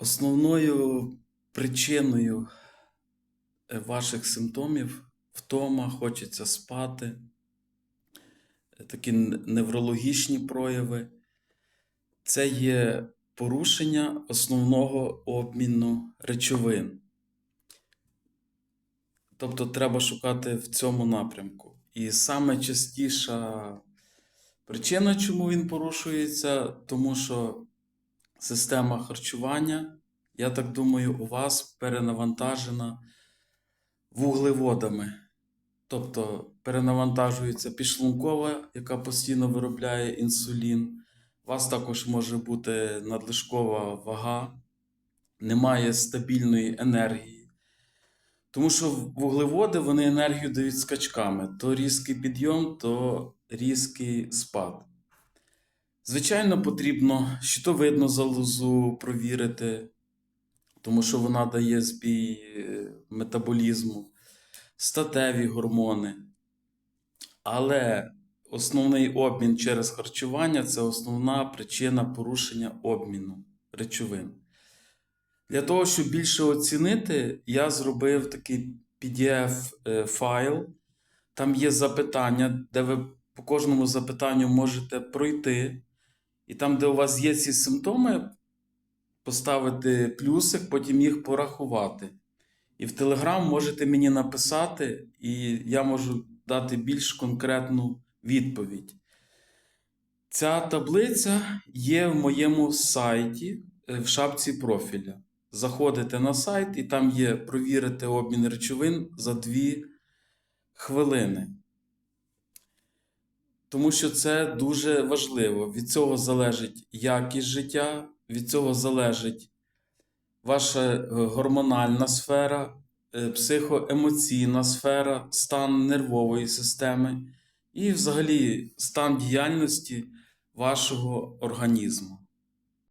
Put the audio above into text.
Основною причиною е, ваших симптомів втома, хочеться спати, е, такі неврологічні прояви, це є порушення основного обміну речовин. Тобто треба шукати в цьому напрямку. І саме частіша причина, чому він порушується, тому що система харчування, я так думаю, у вас перенавантажена вуглеводами. Тобто перенавантажується підшлункова, яка постійно виробляє інсулін. У вас також може бути надлишкова вага, немає стабільної енергії. Тому що вуглеводи вони енергію дають скачками: то різкий підйом, то різкий спад. Звичайно, потрібно щитовидну залозу провірити, тому що вона дає збій е, метаболізму, статеві гормони. Але основний обмін через харчування це основна причина порушення обміну речовин. Для того, щоб більше оцінити, я зробив такий PDF-файл. Там є запитання, де ви по кожному запитанню можете пройти. І там, де у вас є ці симптоми, поставити плюсик, потім їх порахувати. І в Telegram можете мені написати, і я можу дати більш конкретну відповідь. Ця таблиця є в моєму сайті е, в шапці профіля. Заходите на сайт, і там є провірити обмін речовин за 2 хвилини. Тому що це дуже важливо. Від цього залежить якість життя, від цього залежить ваша е, гормональна сфера, е, психоемоційна сфера, стан нервової системи і, взагалі, стан діяльності вашого організму.